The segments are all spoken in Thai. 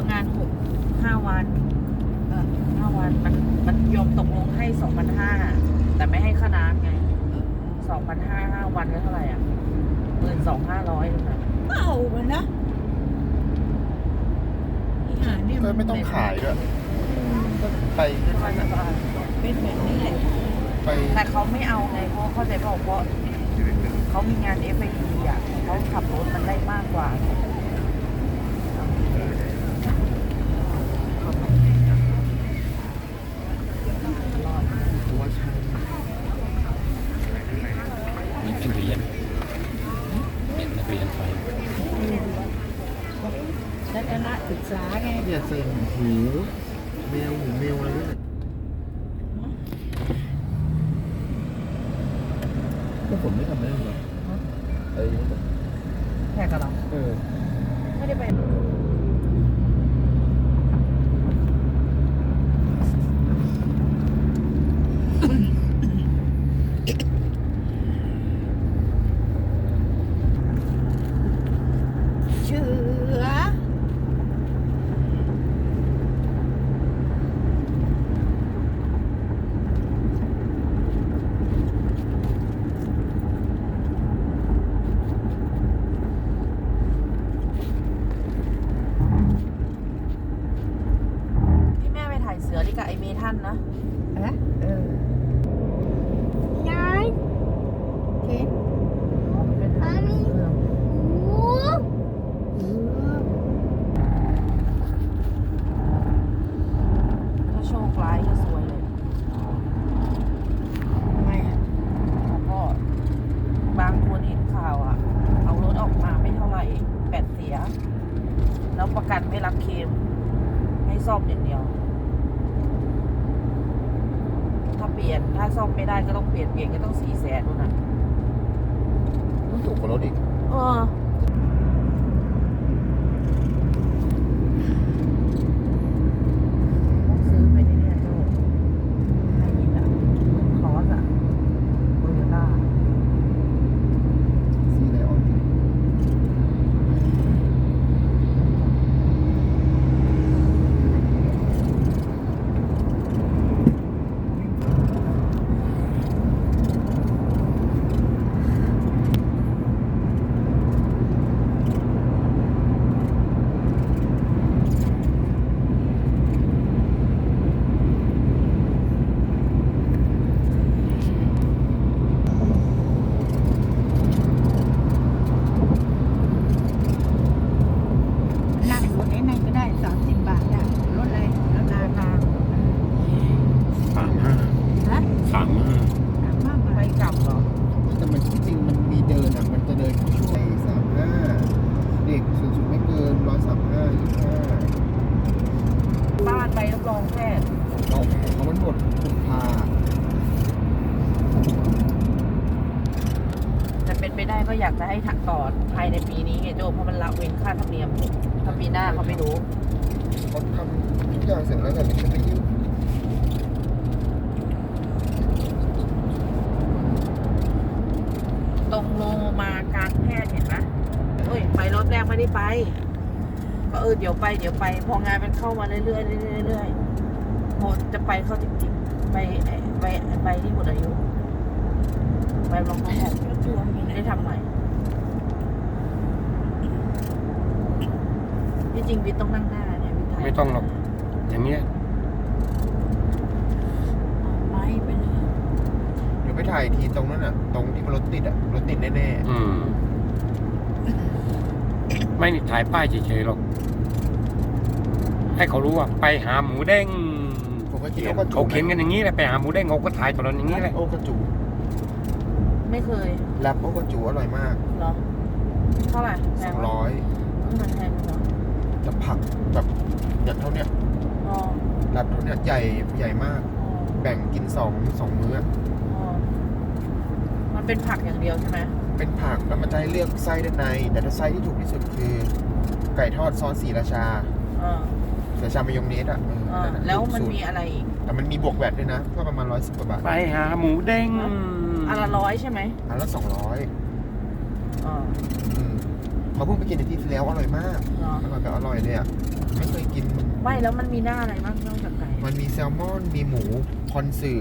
ว่างานหกห้าวันเออห้าวันมันมันยอมตกลงให้สองพันห้าแต่ไม่ให้ค่าน้ำไงสองพันห้าห้าวันก็เท่าไหร่อะหมื่นสองห้าร้อยนะเมามันนะอีหาเนี่ยก็มันไม่ต้องขายด้วยก็ไปสบายสบายเป็นแบบนี้แหละไปแต่เขาไม่เอาไงเพราะเข้าใจเปล่าเพราะเขามีงาน f อ t อะเขาขับรถมันได้มากกว่า ตัวใช่ มีนักเรียนเด็กนักเรียนไฟ ทัศนศึก ษาไงอย่าใส่หูแมวหูแมวอะไรเนี่ยก็ผมไม่ทำได้หรอกอ้ แค่กันหรอ เออ ไม่ได้ไป เชื่อ ที่แม่ไปถ่ายเสือนี่กับไอเมทันนะ อะเออยายเคน เป็นถ่ายเสือ เออ ถ้าโชคร้ายก็สวยเลย ทำไมอะ แล้วก็บางคนเห็นข่าวอะ เอารถออกมาไม่เท่าไหร่แบตเสีย แล้วประกันไม่รับเคลมให้ซ่อมอย่างเดียว ถ้าเปลี่ยนถ้าซ่อมไม่ได้ก็ต้องเปลี่ยนเปลี่ยนก็ต้องสี่แสนนู่นน่ะ มันถูกกว่ารถอีก เออต้องซื้อไปเนี่ยโจ้ไฮยินอะคอสอะโตโยต้า ซีไลออน นั่งรถไหนนั่งก็ได้สามสิบบาทอะรถอะไรรถนาคา สามห้า ฮะ สามห้า สามห้าบา ไป ท กลับเหรอ แต่มันจริงๆมันมีเดินอะ มันจะเดินเข้าช่วยสามห้าเด็กสูงสุดไม่เกินร้อยสามห้ายี่ห้า บ้านใบรับรองแพทย์ เราเขามันหมดคุณพา จะเป็นไปได้ ก็อยากจะให้ถักต่อภายในปีนี้ไงโจเพราะมันละเว้นค่าธรรมเนียมถ้าปีหน้าเขาไม่รู้เขาทำทุกอย่างเสร็จแล้วแต่ไม่ได้ยื่นตรงโลมาการแพทย์เห็นไหมเอ้ยไปรอบแรกไม่ได้ไป ก็เออเดี๋ยวไปเดี๋ยวไป พองานมันเข้ามาเรื่อยๆเรื่อยๆเรื่อยๆจะไปเข้าจริงๆไปไปไปที่หมดอายุไปรองแพทย์ รถทัวร์มีไม่นะได้ทำใหม่ที่จริงวิทย์ต้องนั่งหน้าเนี่ยวิทย์ถ่ายไม่ต้องหรอก อย่างเงี้ยไปไปเลยเดี๋ยวไปถ่ายทีตรงนั้นอะ ตรงที่มันรถติดอะ รถติดแน่อืม ไม่นี่ถ่ายป้ายเฉยๆหรอก ให้เขารู้ว่า ไปหาหมูเด้งๆผมก็คิดว่าก็เขาเข็นกันอย่างนี้แหละไปหาหมูเด้งเขาก็ถ่ายตลอดอย่างนี้แหละ โอกระจู ไม่เคยแรปโอกระจูอร่อยมากเหรอ เท่าไหร่แพสองงปะร้อยเออมันแพงเหรอจะผักแบบอย่างเท่าเนี้ยอ๋อแรปเท่าเนี้ยใหญ่ใหญ่มาก อ๋อแบ่งกินสองสองมื้อ อ๋อมันเป็นผักอย่างเดียวใช่ไหมเป็นผักแล้วมันจะให้เลือกไส้ด้านใน แต่ถ้าไส้ที่ถูกที่สุดคือ ไก่ทอดซอสสีราชาเออสีราชามายองเนสอะเออ เออนั่นน่ะแล้วมันสูตรมีอะไรอีกแต่มันมีบวกแวดด้วยนะก็ประมาณร้อยสิบกว่าบาทไปหาหมูเด้ง อันละร้อยใช่ไหมอันละสองร้อยเออเขาเพิ่งไปกินในที่ที่แล้วอร่อยมากเหรออร่อยแบบอร่อยเลยอะไม่เคยกิน ไม่แล้วมันมีหน้าอะไรบ้างนอกจากไก่ มันมีแซลมอน มีหมูคอนสึ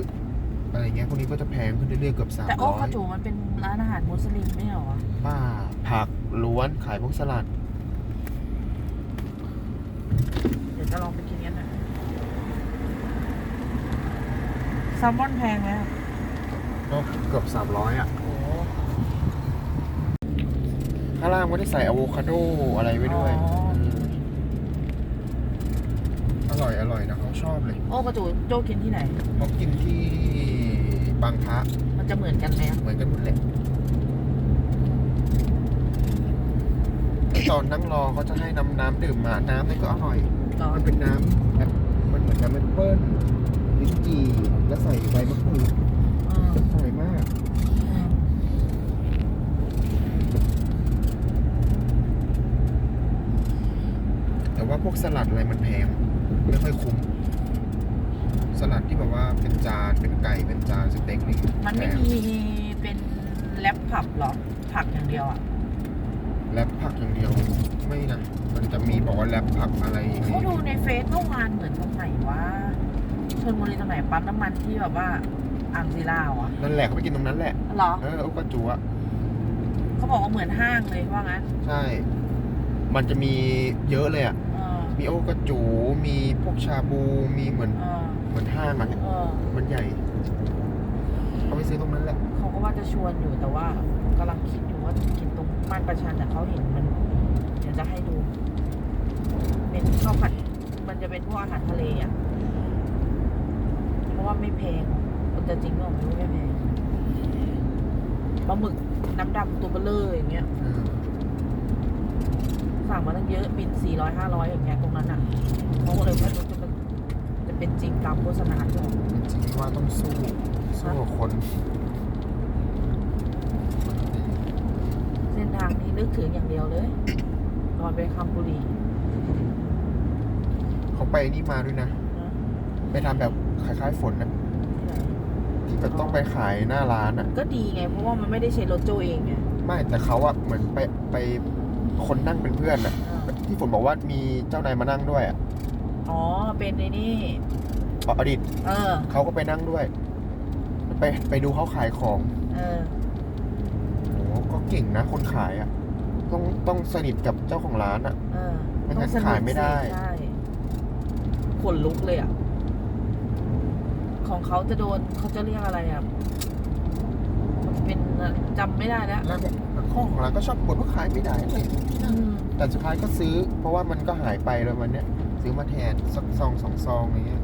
อะไรเงี้ยพวกนี้ก็จะแพงขึ้นเรื่อยๆเกือบสามแต่โอ้ร้อคายจูมันเป็นร้านอาหารมุสลิมไม่เหรอวะป้าผักล้วนขายพวกสลัด เดี๋ยวจะลองไปกินกันนะแซลมอนแพงไหมอะ ก็เกือบสามร้อยอะโอ้โหข้างล่างก็ได้ใส่อะโวคาโดอะไรไว้ด้วยอ๋อมอร่อยอร่อยนะเขาชอบเลยโอ้คาจูโจกินที่ไหน เขากินที่บางพระมันจะเหมือนกันไหมอะเหมือนกันหมดเลยตอนนั่งรอเขาจะให้น้ำน้ำดื่มมาน้ำนี่ก็อร่อย ตอนมันเป็นน้ำแบบมันเหมือนน้ำแอปเปิ้ลลิ้นจี่แล้วใส่ใบมะกรูด เออ อร่อยมาก เออ แต่ว่า พวกสลัดอะไรมันแพงไม่ค่อยคุ้มสลัดที่แบบว่าเป็นจานเป็นไก่เป็นจานสเต็กนี่มันไม่แพงมีเป็นแรปผับเหรอผักอย่างเดียวอะแรปผักอย่างเดียวไม่นะมันจะมีบอกว่าแรปผักอะไรอย่างเขางี้ดูในเฟซเมื่อวานเหมือนตรงไหนวะชนบุรีตรงไหนปั๊มน้ำมันที่แบบว่าอ่างศิลาวะนั่นแหละเขาไปกินตรงนั้นแหละเหรอเออโอกาจูอะเขาบอกว่าเหมือนห้างเลยว่างั้นใช่ มันจะมีเยอะเลยอะเออ มีโอกาจู มีพวกชาบู มีเหมือนเออเหมือนห้างอะเออมันใหญ่ เขาไปซื้อตรงนั้นแหละ เขาก็ว่าจะชวนอยู่แต่ว่ากำลังคิดอยู่ว่าจะกินตรงม่านประชันแต่เขาเห็นมัน เดี๋ยวจะให้ดู เป็นข้าวผัด มันจะเป็นพวกอาหารทะเลอะ เพราะว่าไม่แพงมันจะจริงหรือเปล่าไม่รู้ไม่แพงปลาหมึกน้ำดำตัวเบลเลอร์อย่างเงี้ยเออ สั่งมาตั้งเยอะบินสี่ร้อยห้าร้อยอย่างเงี้ยตรงนั้นอะเขาก็เลยว่าจะเป็นจะเป็นจริงตามโฆษณาใช่ไหมจริงๆว่าต้องสู้สู้กับคนเส้นทางนี้นึกถึงอย่างเดียวเลยตอนไปคำบุรีเขาไปนี่มาด้วยนะ นะไปทำแบบคล้ายๆฝนนะที่ไหนที่แบบต้องไปขายหน้าร้านอะก็ดีไง เพราะว่ามันไม่ได้ใช้รถโจเองไงไม่แต่เขาอะเหมือนไปไป คนนั่งเป็นเพื่อนอะอ่าที่ฝนบอกว่ามีเจ้านายมานั่งด้วยอะอ๋อเป็นในนี่อดีตเออเขาก็ไปนั่งด้วย ไปไปดูเขาขายของ เออโอ้ก็เก่งนะ คนขายอะต้องต้องสนิทกับเจ้าของร้านอะเออไม่งั้นต้องสนิทขายไม่ได้สิใช่ขนลุกเลยอะของเขาจะโดนเขาจะเรียกอะไรอะ มันเป็นจำไม่ได้แล้วแล้วข้อของร้านก็ชอบบ่นว่าขายไม่ได้เลยอืมแต่สุดท้ายก็ซื้อ เพราะว่ามันก็หายไปเลยวันเนี้ย ซื้อมาแทนสักซองสองซองอย่างเงี้ย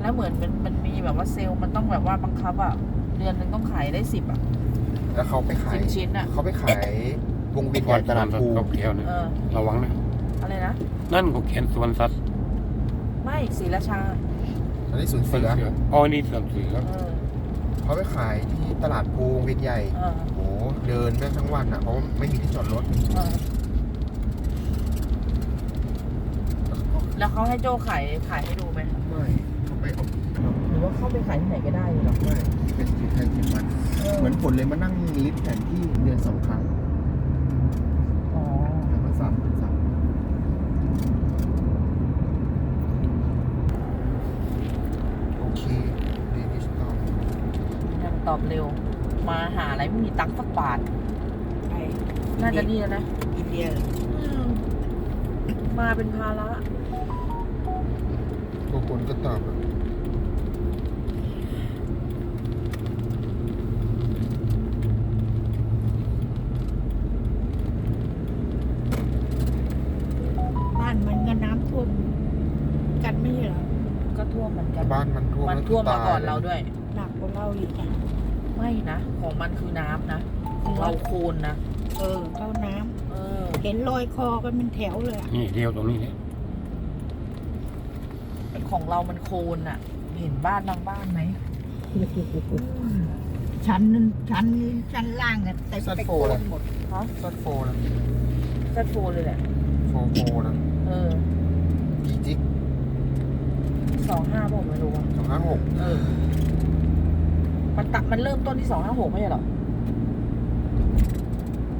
แล้วเหมือนมันมันมีแบบว่าเซลล์มันต้องแบบว่าบังคับอะเดือนหนึงต้องขายได้สิบอะแล้วเขาไปขาสิยบชิ้นอะเขาไปขายวงเวียนใหญ่ตลาดภูเขาเขียวนะเออระวังนะอะไรนะนั่นเขาเขียนสวนสัตว์ไม่ศรีราชาอันนี้สวนสวนเสือเสืออ๋อนี่สวนเสือ เออเขาไปขายที่ตลาดภูวงเวียนใหญ่เออโอ้โหเดินแม่งทั้งวันอะเพราะว่าไม่มีที่จอดรถเออแล้วเขาให้โจ้ขายขายให้ดูไหมไม่เขาไปเอาหรือว่าเข้าไปขายที่ไหนก็ได้เลยเหรอไม่เป็นสิทธิ์ใครสิทธิ์มันเหมือนผลเลยมานั่งลิฟต์แผนที่เดือนสองครั้ง อ๋อ แล้วก็สามสามโอเคเดนิสตอม ยังต อบเร็ว มาหาอะไรไม่มีตังค์สักบาทไป น่าจะดีแล้วนะอินเดียอืมมาเป็นภาระตัวคนก็ตอบอะบ้านมันก็น้ำท่วมกันไม่ใช่เหรอก็ท่วมเหมือนกัน บ้านมันท่วมมันแล้วท่วมมาตยก่อนเราด้วย หนักกว่าเราอีกอะ ไม่นะ ของมันคือน้ำนะ ของเราโคลนนะ เออ เข้าน้เออำเห็นรอยคอกันเป็นแถวเลยอะนี่เดียวตรงนี้เนี่ยของเรามันโคลนอะเห็นบ้านบางบ้านไหมชั้นชั้นชั้นล่างอะแต่ซัดไปโฟโกนะนหมดฮะซัดโฟนะแค่โฟลเลยแหละ โฟโฟนะเออ กี่จิกสองห้าผมไม่รู้อะสองห้าหกเออ มันตัดมันเริ่มต้นที่สองห้าหกไม่ใช่เหรอ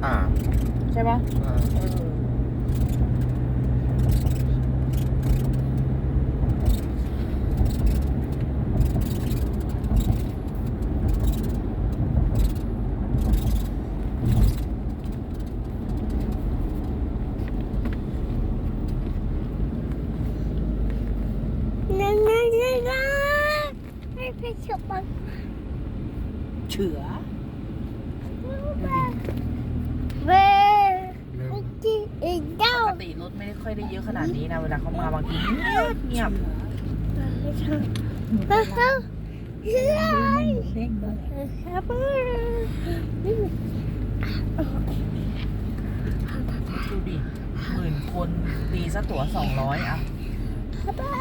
อ่าใช่ปะใช่เออนั่นนั่นนั่นนั่นไม่ไปชมมัน เฉือเว้ยเริ่ไม่มกินอีกเจ้าปกติรถไม่ได้ค่อยได้เยอะขนาดนี้นะ เวลาเขามาบางทีเงียบเงียบไม่ชอบหนูไปเฮ้ยร้านเฮ้ยเฮ้ยเด้งด้วยครับดูดิหมื่นคนตีซะตั๋วสองร้อยอะ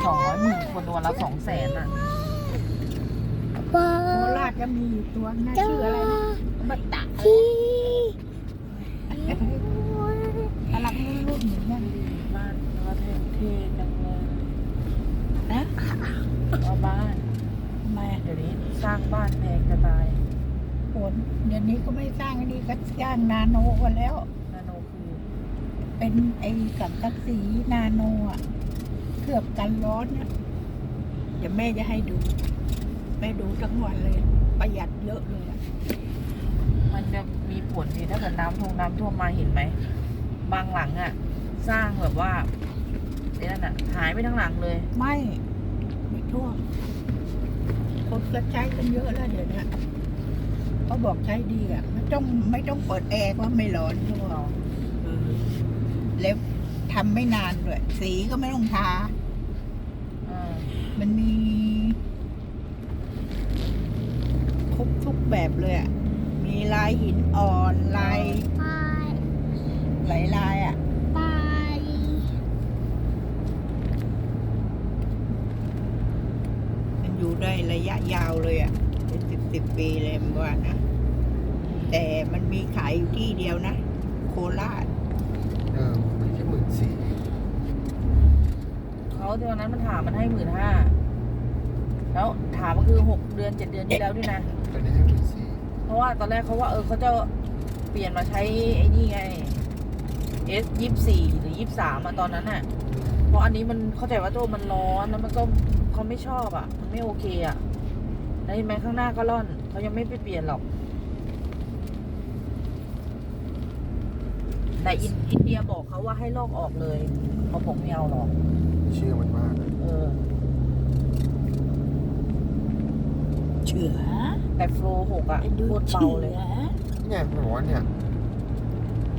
สองร้อยหมื่นคนวันละสองแสนอะ ป้าโคราชจะมีอยู่ตัวน่าชื่ออะไรนะบัตตะที่กำลังรุ่นๆอย่างเงี้ยบ้านเท่เท่จังเลยนะว่าบ้านทำไมเดี๋ยวนี้สร้างบ้านแพงจะตายฝนเดี๋ยวนี้ก็ไม่สร้างอันนี้ก็สร้างนาโนกันแล้ว นาโนคือเป็นไอ้สังกะสีนาโนอะเคลือบกันร้อนอะเดี๋ยวแม่จะให้ดู แม่ดูทั้งวันเลย ประหยัดเยอะเลยอะมันจะมีผลดีถ้าเกิดน้ำท่วมน้ำท่วมมาเห็นไหม บางหลังอะสร้างแบบว่าไอ้นั่นอะหายไปทั้งหลังเลย ไม่ไม่ท่วมคนก็ใช้กันเยอะแล้วเดี๋ยวนี้เขาบอกใช้ดีอะไม่ต้องไม่ต้องเปิดแอร์ก็ไม่ร้อนเขาบอกเนาะเออแล้วทำไม่นานด้วย สีก็ไม่ต้องทาเออมันมีครบทุก แบบเลยอะ มีลายหินอ่อนลายไปหลายลายอะ ไปมันอยู่ได้ระยะยาวเลยอะ เป็นสิบสิบปีเลยมันว่านะ แต่มันมีขายอยู่ที่เดียวนะ โคราชเออมันแค่หมื่นสี่เขาที่วันนั้นมันถามมันให้หมื่นห้าแล้วถามก็คือหกเดือนเจ็ดเดือนที่แล้วด้วยนะ ตอนนี้ให้หมื่นสี่เพราะว่าตอนแรกเขาว่าเออเขาจะเปลี่ยนมาใช้ไอ้นี่ไง S ยี่สี่หรือยี่สามอะตอนนั้นอะเพราะอันนี้มันเข้าใจว่าตัวมันร้อนแล้วมันก็เขาไม่ชอบอะมันไม่โอเคอะแล้วเห็นไหมข้างหน้าก็ร่อนเขายังไม่ไปเปลี่ยนหรอกแต่อินอินเดียบอกเขาว่าให้ลอกออกเลยเขาบอกไม่เอาหรอก เชื่อมันมาก เออเฉือ แต่โฟล์หกอะไปดูโคตรเฉืเบาเลยอเนี่ยมันบอกว่าเนี่ย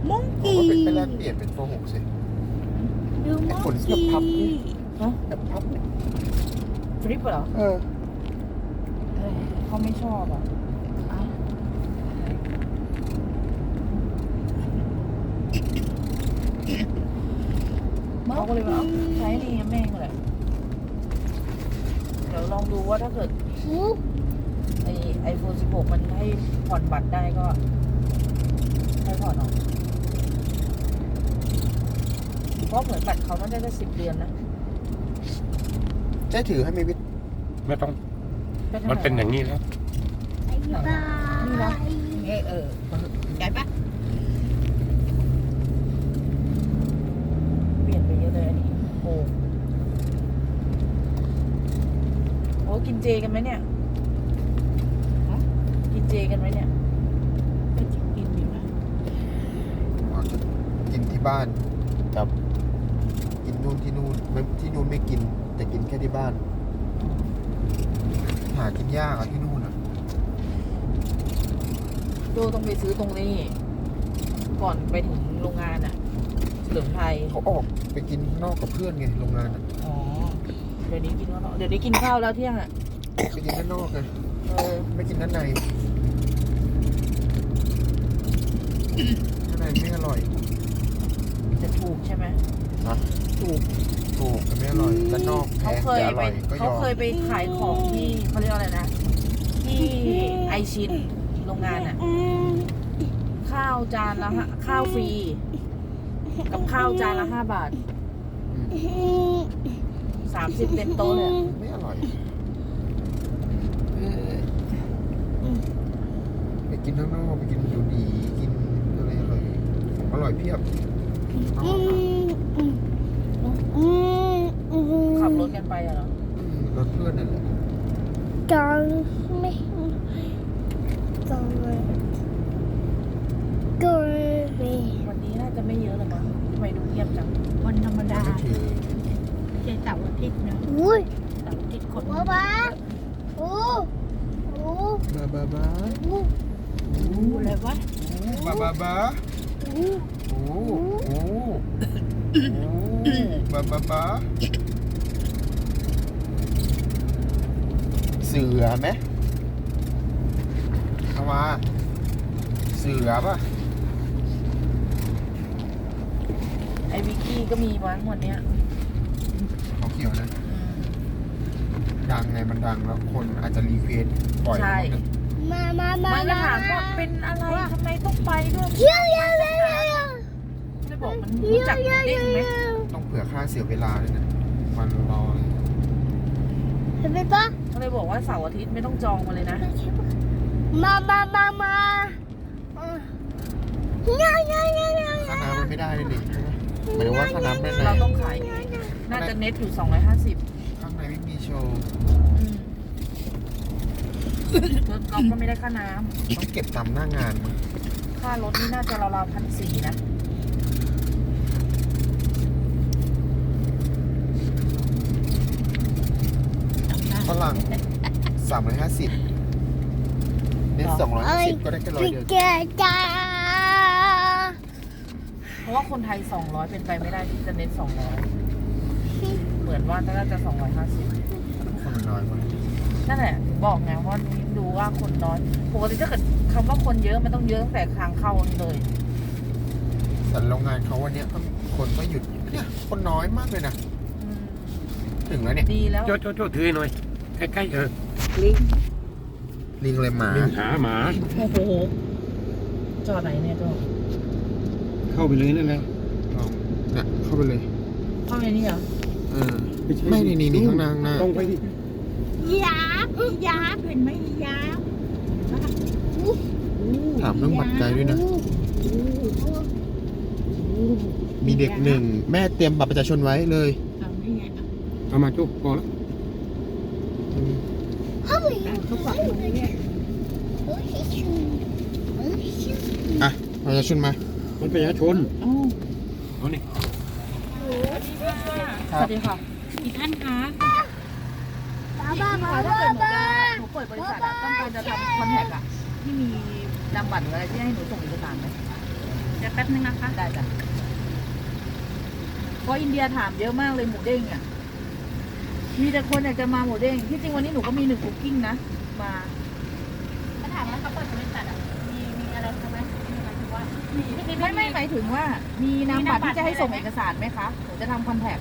มงบอกกี้ว่าเป็นไปแลกเปลี่ยนเป็นโฟหกสิดูมไอ้งขนเสื้อกี้พับนี่แบบพับเนี่ยฟลิปเหรอเออเออเขาไม่ชอบอะอะเขาก็เลยว่าเอ้าใช้นี่แม่งเลยเดี๋ยวลองดูว่าถ้าเกิดฟุบไอไอโฟน16 มันให้ผ่อนบัตรได้ก็ให้ผ่อนเออกเพราะเหมือนบัตรเขาต้องได้แค่สิบเดือนนะใช่ถือให้มีวิทย์ไม่ต้องก็ท่าไหร่มันเป็นอย่างนี้แล้วไปบายเออเออได้ปะเปลี่ยนไปเยอะเลยอันนี้โอ้โอ้กินเจกันไหมเนี่ยกินเจกันไหมเนี่ยก็จะกินอยู่นะอ๋อจะกินที่บ้านครับกินนู่นที่นู่นไม่ที่นู่นไม่กิน แต่กินแค่ที่บ้าน หากินยากอะที่นู่นอะโดต้องไปซื้อตรงนี้ ก่อนไปถึงโรงงานอะเฉลิมไทยเขาออกไปกินข้างนอกกับเพื่อนไงโรงงานอะอ๋อเดี๋ยวนี้กินข้าวเนอะเดี๋ยวนี้กินข้าวแล้วเที่ยงอะไปกินข้างนอกไงเออ ไม่กินด้านใน ด้านในไม่อร่อยจะถูกใช่ไหมนะถูกถูกแต่ไม่อร่อยด้านนอกแพเขางเคยแต่อไปร่อยก็ยเขาอมเคยไปขายของที่เขาเรียกว่าอะไรนะ ที่ไอชินโรงงานอะข้าวจานละห้าข้าวฟรี กับข้าวจานละห้าบาทอืมสามสิบเต็มโต๊ะเลยอะไม่อร่อยเออไปกินข้างนอกไปกินอยู่ดีกินอะไรอร่อย อร่อยเพียบเอาอืมามอืมอืมขับรถกันไปอะเหรออืมรถเพื่อนนั่นแหละจังไม่จังเลยจังเลยวันนี้น่าจะไม่เยอะหรอกมั้งทำไมดูเงียบจังวันธรรมดาไม่ถือไม่ใช่เสาร์อาทิตย์นะอุ้ยเสาร์อาทิตย์คนบ้าบ้าโอ้โอ้บาบาบาโอ้รู้เลยวะบาบาบา โอ้โอ้โอ้โอ้บาบาบาเสือไหมเอามา เสือป่ะ ไอ้วิกกี้ก็มีมั้งวันเนี้ยเขาเขียวนะดังไงมันดังแล้วคนอาจจะรีเควสปล่อยใช่ มามามามันก็ถามว่าเป็นอะไรทำไมต้องไปด้วย เยี่ยวเยี่ยวเยี่ย บอกมันรู้จักหมูเด้งไหมต้องเผื่อค่าเสียเวลาด้วยนะมันรอเลยเห็นไหมปะก็เลยบอกว่าเสาร์อาทิตย์ไม่ต้องจองมาเลยนะ มามามามาเยี่ยวเยี่ยวเยี่ยวเยี่ยวค่าน้ำมันไม่ได้เลยดิใช่ไหมหมายถึงว่าค่าน้ำไม่ได้เราต้องขายเองน่าจะเน็ตอยู่250ข้างในไม่มีโชว์อืมรถกอล์ฟก็ไม่ได้ค่าน้ต้องเก็บตามหน้างานมั้งำค่ารถนี่น่าจะราวๆพันสี่นะ ฝรั่งสามร้อยห้าสิบเน้นสองร้อยห้าสิบก็ได้แค่ร้อยพี่เดียวแกจ้าเพราะว่าคนไทย 200 เป็นไปไม่ได้ที่จะเน็ต200 เหมือนว่าน่าจะ 250 คนมันน้อยมากนั่นแหละถึงบอกไงว่าดูว่าคนน้อยปกติถ้าเกิดคำว่าคนเยอะมันต้องเยอะตั้งแต่ทางเข้าเลย แต่โรงงานเขาวันเนี้ยก็คนก็หยุดเนี่ยคนน้อยมากเลยนะ อืมถึงแล้วเนี่ย ดีแล้ว โจ้โจ้โจ้ถือหน่อย ใกล้ๆเออลิงลิงเลยหมา ลิงหาหมา โอ้โหจอดไหนเนี่ยจอเข้าไปเลยนั่นแหละลองเนี่ยเข้าไปเลยเข้าในนี่เหรอเออใช่ไม่นี่นี่นี่ข้างหน้าข้างหน้าตรงไปดิยาบยาบเห็นไหมยาบถามเรื่องบัตรใจด้วยนะ มีเด็กหนึ่ง แม่เตรียมบัตรประชาชนไว้เลย เอานี่ไงเอามาโจ้พอแล้วเฮ้ยเอาเขาบอกมาเนี่ยอะประชาชนมามันประชาชนเอ้าเอานี่สวัสดีค่ะอีกท่านคะบ้าบ้าบ้าถ้าบ้าเกิดหนูบ้าจะหนูเปิดบริษัทอะต้องการจะทำคอนแทคอะที่มีนามบัตรหรืออะไรที่ให้หนูส่งเอกสารไหมเดี๋ยวแป๊บนึงนะคะ ได้จ้ะเพราะอินเดียถามเยอะมากเลยหมูเด้งอะ มีแต่คนอยากจะมาหมูเด้งที่จริงวันนี้หนูก็มีหนึ่งคุกกิ้งนะ มาถ้าถามว่าเขาเปิดบริษัทอะมีมีอะไรใช่ไหมมีหมายถึงว่ามีไม่ไม่หมายถึงว่ามีนามบัตรมีนามบัตรที่จะให้ส่งเอกสารไหมคะหนูจะทำคอนแทค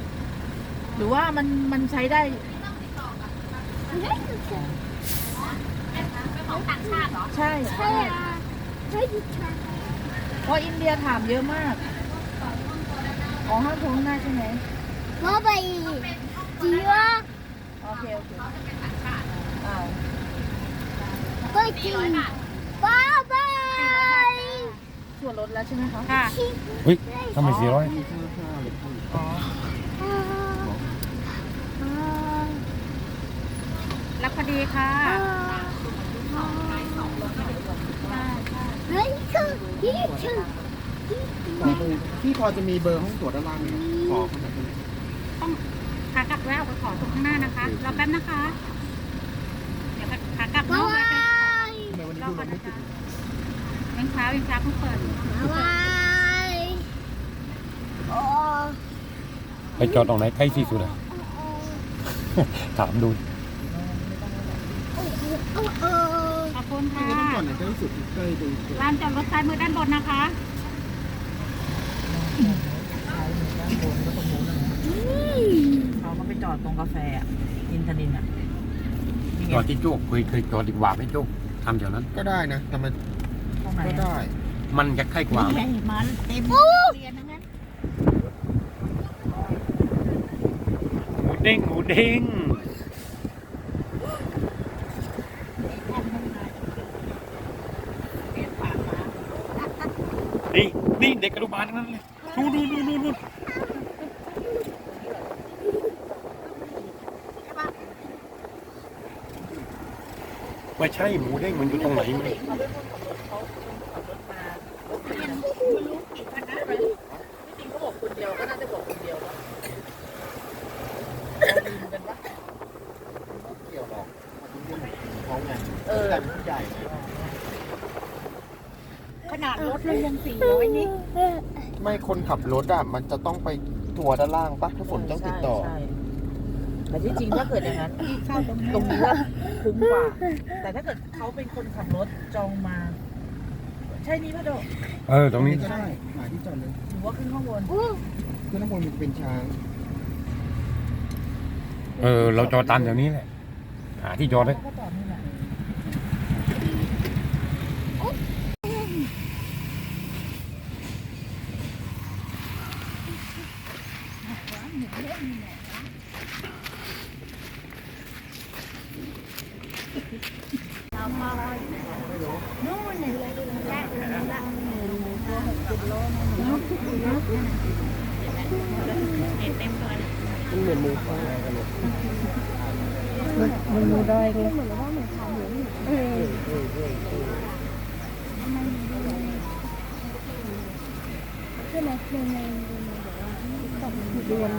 หรือว่ามันมันใช้ได้เป็นของต่างชาติเหรอ ใช่ใช่ใช่อะใช่ดิฉันเพราะอินเดียถามเยอะมาก อ๋อห้ามโทรข้างหน้าใช่ไหมมาไป จีว่าโอเคโอเคอ่าไปจีบ้าบ้าส่วนลดแล้วใช่ไหมคะค่ะเฮ้ยทำไมสี่ร้อยอ๋อรับคดีค่ะเฮ้ยคือที่ชื่อพี่พอจะมีเบอร์ห้องตรวจด้านล่างไหมครับขอเขาหน่อยได้ไหมต้อง ขากลับแล้วไปขอตรงข้างหน้านะคะรอแป๊บนะคะ เดี๋ยวขากลับบ้าเนาะบ้าทำไมวันนี้รอดูก่เราอนไม่นะติดคะยังเช้ายังเช้าเพิ่งเปิดบ้าโอ้ไปจอดตรงไหนใกล้ที่สุดอะถามดูโอ้โอ้ขอบคุณค่ะก่อนไหนใกล้สุดใกล้ดูลานจอดรถซ้ายมือด้านบนนะคะเขาก็ไป จอดตรงกาแฟอะอินทนินอะนี่ไงจอดที่โจ้เคยเคยจอดดีกว่าไหมโจ้ทำเดี๋ยวนั้น ก็ได้นะแต่มันตรงไหนก็อะได้มันจะใกล้กว่าใหญ่มาเต็มเรียนทั้งนั้นหมูเด้งหมูเด้งนี่นี่เด็กกระโดดลูกบาศก์ทั้งนั้นเลยนู่นนู่นนู่นนู่นนู่นไม่ ใช่หมูเด้งมันอยู่ตรงไหนมันเขาเป็นคนขับรถเขาขับรถมาไม่รู้กี่คณะเลยจริงเขาบอกคนเดียวก็น่าจะบอกคนเดียวว่าลืมกันปะเกี่ยวหรอกเขาไงเออแต่ผู้ใหญ่ไงขนาดรถเรายังสี่ร้อยนี่ไม่คนขับรถอะมันจะต้องไปทัวร์ด้านล่างปะถ้าฝนต้องติดต่อ ใช่ใช่ แต่ที่จริงถ้าเกิดอย่างนั้นที่เข้าตรงนี้ตรงนี้ว่าคุ้มกว่า แต่ถ้าเกิดเขาเป็นคนขับรถจองมา ใช่นี่พะโดเออตรงนี้ก็ได้หาที่จอดเลยหรือว่าขึ้นข้างบนคือน้ำบนมันเป็นช้างเออเราจอดตามแถวนี้แหละหาที่จอดเลยก็จอดนี่แหละมันเหมือนมือฟ้ากันเลยมันรู้ได้เลยใช่ไหมเรียนในเรีย นบอกว่าตกเรียน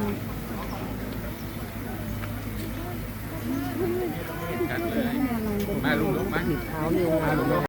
แม่รู้ไหมเท้าเร็วมา